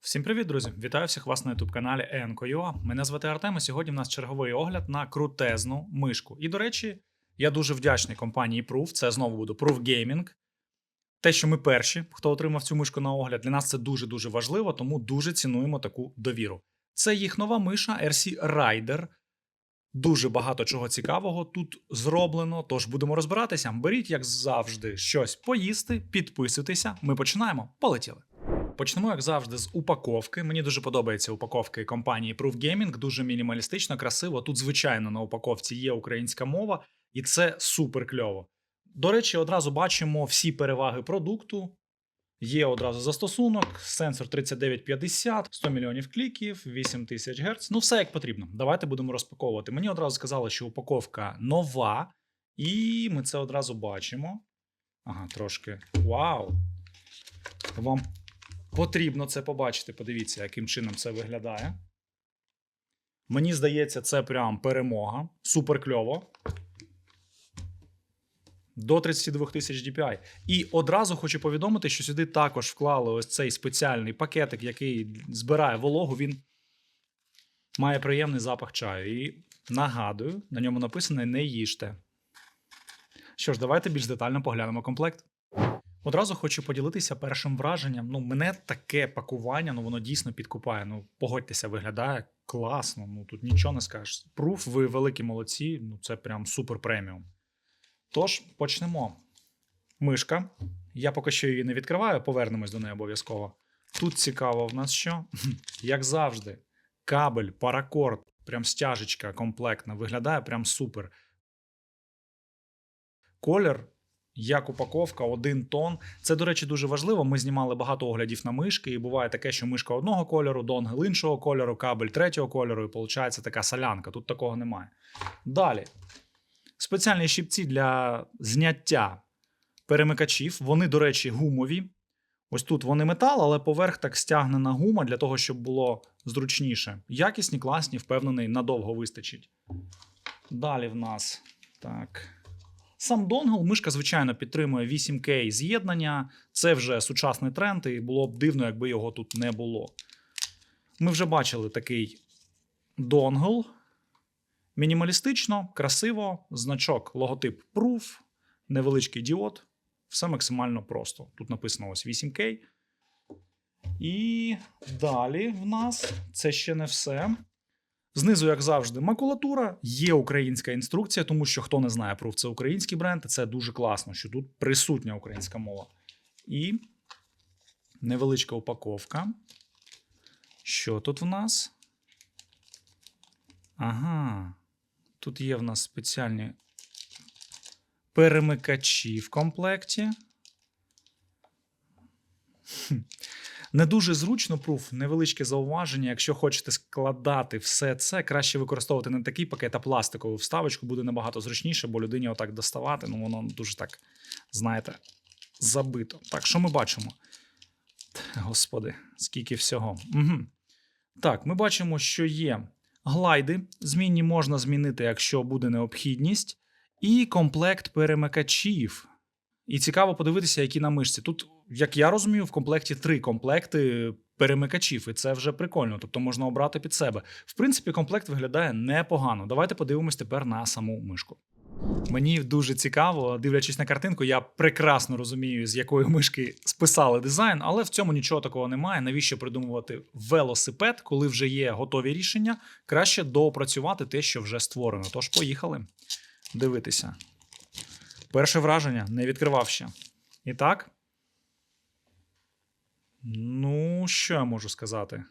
Всім привіт, друзі! Вітаю всіх вас на youtube каналі Enco.ua. Мене звати Артем, і сьогодні в нас черговий огляд на крутезну мишку. І, до речі, я дуже вдячний компанії Proof. Це знову буду Proof Gaming. Те, що ми перші, хто отримав цю мишку на огляд, для нас це дуже-дуже важливо, тому дуже цінуємо таку довіру. Це їх нова миша RC Rider. Дуже багато чого цікавого тут зроблено, тож будемо розбиратися. Беріть, як завжди, щось поїсти, підписуйтеся. Ми починаємо. Полетіли! Почнемо, як завжди, з упаковки. Мені дуже подобається упаковки компанії Proof Gaming, дуже мінімалістично, красиво. Тут, звичайно, на упаковці є українська мова, і це супер кльово. До речі, одразу бачимо всі переваги продукту. Є одразу застосунок, сенсор 3950, 100 мільйонів кліків, 8000 Гц. Ну, все як потрібно. Давайте будемо розпаковувати. Мені одразу сказали, що упаковка нова, і ми це одразу бачимо. Ага, трошки. Вау! Вам Потрібно це побачити. Подивіться, яким чином це виглядає. Мені здається, це прям перемога. Супер кльово. До 32 тисяч DPI. І одразу хочу повідомити, що сюди також вклали ось цей спеціальний пакетик, який збирає вологу. Він має приємний запах чаю. І нагадую, на ньому написано не їжте. Що ж, давайте більш детально поглянемо комплект. Одразу хочу поділитися першим враженням. Ну, мене таке пакування, ну воно дійсно підкупає. Ну, погодьтеся, виглядає класно. Ну тут нічого не скажеш. Пруф, ви великі молодці, ну це прям супер преміум. Тож, почнемо. Мишка. Я поки що її не відкриваю, повернемось до неї обов'язково. Тут цікаво в нас що? Як завжди, кабель, паракорд, прям стяжечка комплектна, виглядає прям супер. Колір як упаковка, один тон. Це, до речі, дуже важливо. Ми знімали багато оглядів на мишки, і буває таке, що мишка одного кольору, донгл іншого кольору, кабель третього кольору, і виходить така солянка. Тут такого немає. Далі. Спеціальні щипці для зняття перемикачів. Вони, до речі, гумові. Ось тут вони метал, але поверх так стягнена гума для того, щоб було зручніше. Якісні, класні, впевнений, надовго вистачить. Далі в нас так. Сам донгл, мишка, звичайно, підтримує 8К з'єднання. Це вже сучасний тренд, і було б дивно, якби його тут не було. Ми вже бачили такий донгл. Мінімалістично, красиво, значок, логотип Proof, невеличкий діод. Все максимально просто. Тут написано ось 8К. І далі в нас це ще не все. Знизу, як завжди, макулатура, є українська інструкція, тому що хто не знає про це український бренд, це дуже класно, що тут присутня українська мова. І невеличка упаковка. Що тут в нас? Ага. Тут є в нас спеціальні перемикачі в комплекті. Не дуже зручно пруф, невеличке зауваження. Якщо хочете складати все це, краще використовувати не такий пакет, а пластикову вставочку буде набагато зручніше, бо людині отак доставати, ну воно дуже так, знаєте, забито. Так, що ми бачимо? Господи, скільки всього. Угу. Так, ми бачимо, що є глайди. Змінні можна змінити, якщо буде необхідність, і комплект перемикачів. І цікаво подивитися, які на мишці. Тут, як я розумію, в комплекті три комплекти перемикачів, і це вже прикольно, тобто можна обрати під себе. В принципі, комплект виглядає непогано. Давайте подивимось тепер на саму мишку. Мені дуже цікаво, дивлячись на картинку, я прекрасно розумію, з якої мишки списали дизайн, але в цьому нічого такого немає. Навіщо придумувати велосипед, коли вже є готові рішення? Краще доопрацювати те, що вже створено. Тож поїхали дивитися. Перше враження не відкривав ще. І так. Ну, що я можу сказати?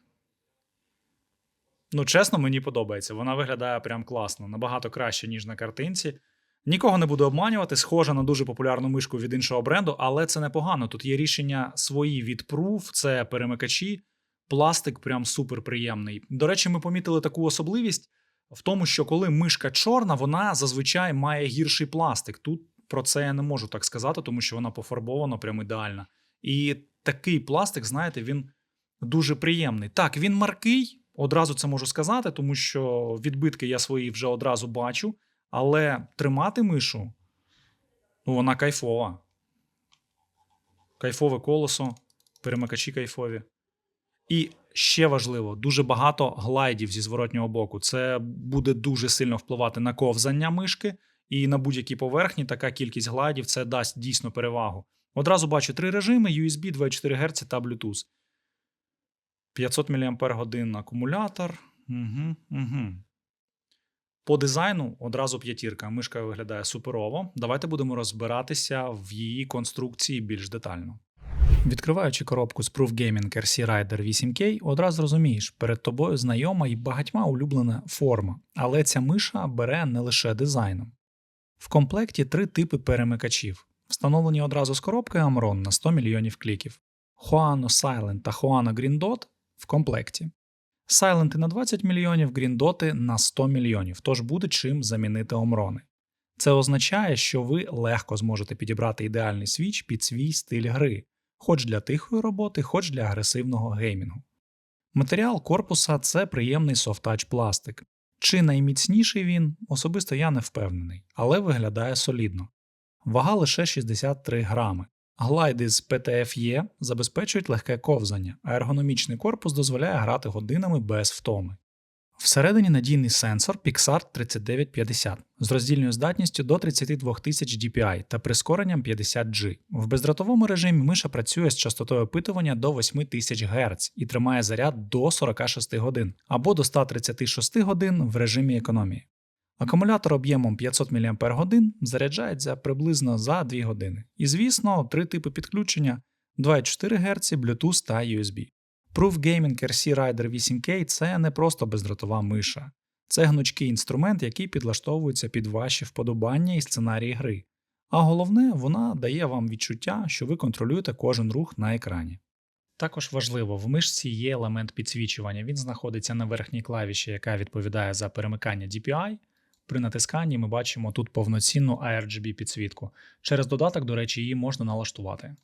Ну, чесно, мені подобається. Вона виглядає прям класно, набагато краще, ніж на картинці. Нікого не буду обманювати, схожа на дуже популярну мишку від іншого бренду, але це непогано. Тут є рішення свої від Proof, це перемикачі. Пластик прям супер приємний. До речі, ми помітили таку особливість в тому, що коли мишка чорна, вона зазвичай має гірший пластик. Тут про це я не можу так сказати, тому що вона пофарбована прям ідеально. І такий пластик, знаєте, він дуже приємний. Так, він маркий, одразу це можу сказати, тому що відбитки я свої вже одразу бачу, але тримати мишу, ну, вона кайфова. Кайфове колесо, перемикачі кайфові. І Ще важливо, дуже багато глайдів зі зворотнього боку. Це буде дуже сильно впливати на ковзання мишки, і на будь-якій поверхні така кількість глайдів це дасть дійсно перевагу. Одразу бачу три режими: USB 24 Гц та Bluetooth. 500 мАч акумулятор. Угу, угу. По дизайну одразу п'ятірка. Мишка виглядає суперово. Давайте будемо розбиратися в її конструкції більш детально. Відкриваючи коробку з Proof Gaming RC Rider 8K, одразу розумієш, перед тобою знайома і багатьма улюблена форма, але ця миша бере не лише дизайном. В комплекті три типи перемикачів, встановлені одразу з коробки Amron на 100 мільйонів кліків. Huano Silent та Huano Green Dot в комплекті. Сайленти на 20 мільйонів, гріндоти на 100 мільйонів, тож буде чим замінити омрони. Це означає, що ви легко зможете підібрати ідеальний свіч під свій стиль гри, хоч для тихої роботи, хоч для агресивного геймінгу. Матеріал корпуса це приємний софтач пластик. Чи найміцніший він, особисто я не впевнений, але виглядає солідно. Вага лише 63 грами. Глайди з PTFE забезпечують легке ковзання, а ергономічний корпус дозволяє грати годинами без втоми. Всередині надійний сенсор Pixar 3950 з роздільною здатністю до 32 тисяч DPI та прискоренням 50G. В бездротовому режимі миша працює з частотою опитування до 8000 Гц і тримає заряд до 46 годин або до 136 годин в режимі економії. Акумулятор об'ємом 500 мАч заряджається приблизно за 2 години. І, звісно, три типи підключення 2,4 Гц, Bluetooth та USB. Proof Gaming RC Rider 8K це не просто бездротова миша, це гнучкий інструмент, який підлаштовується під ваші вподобання і сценарії гри. А головне, вона дає вам відчуття, що ви контролюєте кожен рух на екрані. Також важливо, в мишці є елемент підсвічування. Він знаходиться на верхній клавіші, яка відповідає за перемикання DPI. При натисканні ми бачимо тут повноцінну ARGB підсвітку. Через додаток, до речі, її можна налаштувати.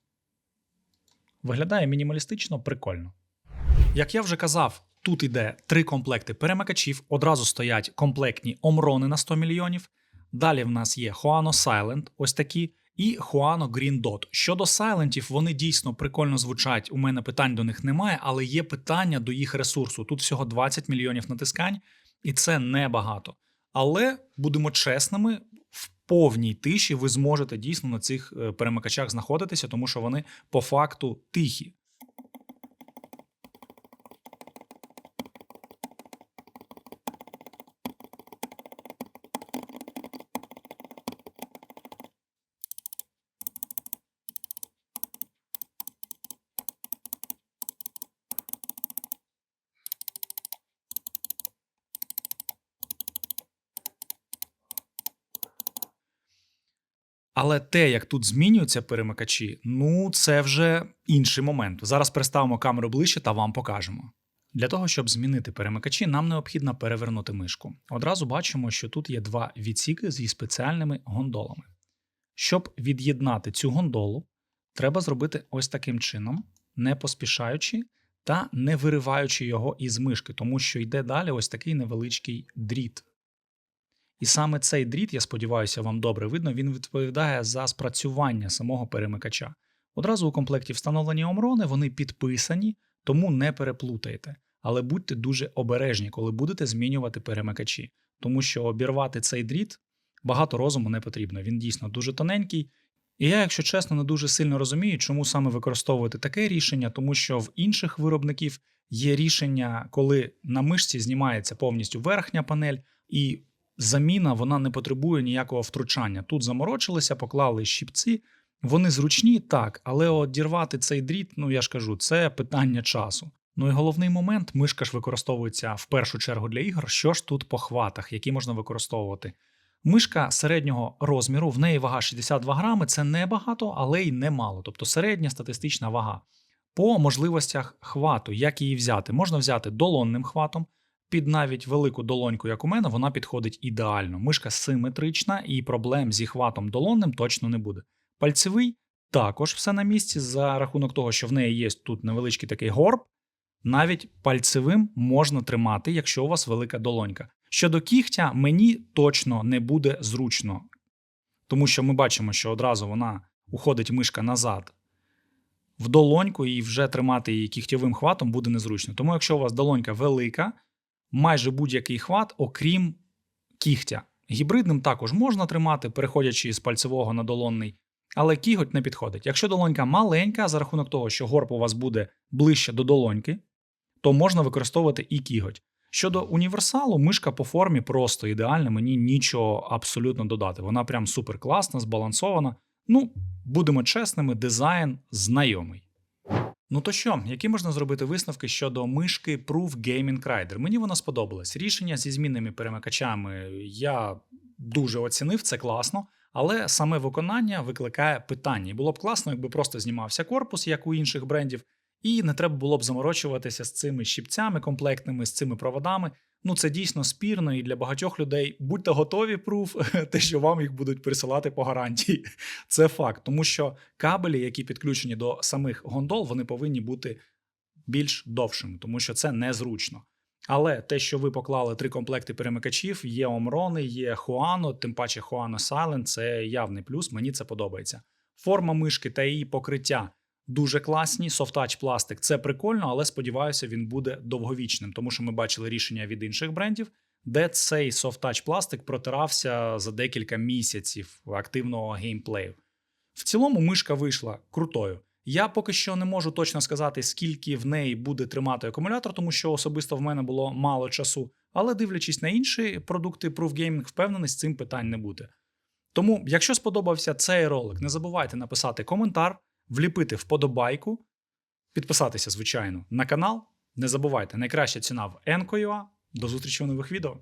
Виглядає мінімалістично прикольно. Як я вже казав, тут іде три комплекти перемикачів, одразу стоять комплектні омрони на 100 мільйонів. Далі в нас є Huano Silent, ось такі, і Huano Green Dot. Щодо сайлентів, вони дійсно прикольно звучать. У мене питань до них немає, але є питання до їх ресурсу. Тут всього 20 мільйонів натискань, і це небагато. Але будемо чесними, в повній тиші ви зможете дійсно на цих е, перемикачах знаходитися, тому що вони по факту тихі. Але те, як тут змінюються перемикачі, ну це вже інший момент. Зараз переставимо камеру ближче та вам покажемо. Для того, щоб змінити перемикачі, нам необхідно перевернути мишку. Одразу бачимо, що тут є два відсіки зі спеціальними гондолами. Щоб від'єднати цю гондолу, треба зробити ось таким чином, не поспішаючи та не вириваючи його із мишки, тому що йде далі ось такий невеличкий дріт. І саме цей дріт, я сподіваюся, вам добре видно, він відповідає за спрацювання самого перемикача. Одразу у комплекті встановлені омрони, вони підписані, тому не переплутайте. Але будьте дуже обережні, коли будете змінювати перемикачі, тому що обірвати цей дріт багато розуму не потрібно. Він дійсно дуже тоненький. І я, якщо чесно, не дуже сильно розумію, чому саме використовувати таке рішення, тому що в інших виробників є рішення, коли на мишці знімається повністю верхня панель, і заміна вона не потребує ніякого втручання. Тут заморочилися, поклали щіпці. Вони зручні, так, але одірвати цей дріт, ну я ж кажу, це питання часу. Ну і головний момент, мишка ж використовується в першу чергу для ігор. Що ж тут по хватах, які можна використовувати? Мишка середнього розміру, в неї вага 62 грами, це не багато, але й не мало, тобто середня статистична вага. По можливостях хвату, як її взяти, можна взяти долонним хватом, під навіть велику долоньку, як у мене, вона підходить ідеально. Мишка симетрична і проблем зі хватом долонним точно не буде. Пальцевий також все на місці, за рахунок того, що в неї є тут невеличкий такий горб. Навіть пальцевим можна тримати, якщо у вас велика долонька. Щодо кігтя, мені точно не буде зручно, тому що ми бачимо, що одразу вона уходить мишка назад в долоньку і вже тримати її кігтєвим хватом буде незручно. Тому, якщо у вас долонька велика, майже будь-який хват, окрім кігтя. Гібридним також можна тримати, переходячи з пальцевого на долонний, але кіготь не підходить. Якщо долонька маленька, за рахунок того, що горб у вас буде ближче до долоньки, то можна використовувати і кіготь. Щодо універсалу, мишка по формі просто ідеальна, мені нічого абсолютно додати. Вона прям супер класна, збалансована. Ну, будемо чесними, дизайн знайомий. Ну то що, які можна зробити висновки щодо мишки Proof Gaming Rider? Мені вона сподобалась. Рішення зі змінними перемикачами я дуже оцінив, це класно, але саме виконання викликає питання. Було б класно, якби просто знімався корпус, як у інших брендів, і не треба було б заморочуватися з цими щіпцями комплектними, з цими проводами. Ну, це дійсно спірно, і для багатьох людей будьте готові, пруф, те, що вам їх будуть присилати по гарантії. Це факт, тому що кабелі, які підключені до самих гондол, вони повинні бути більш довшими, тому що це незручно. Але те, що ви поклали три комплекти перемикачів, є Омрони, є Хуано, тим паче Хуано Silent, це явний плюс. Мені це подобається. Форма мишки та її покриття дуже класні. Soft-Touch пластик це прикольно, але сподіваюся, він буде довговічним, тому що ми бачили рішення від інших брендів, де цей Soft-Touch пластик протирався за декілька місяців активного геймплею. В цілому мишка вийшла крутою. Я поки що не можу точно сказати, скільки в неї буде тримати акумулятор, тому що особисто в мене було мало часу. Але дивлячись на інші продукти Proof Gaming, впевнений, з цим питань не буде. Тому, якщо сподобався цей ролик, не забувайте написати коментар, вліпити вподобайку, підписатися, звичайно, на канал. Не забувайте, найкраща ціна в Enco.ua. До зустрічі у нових відео.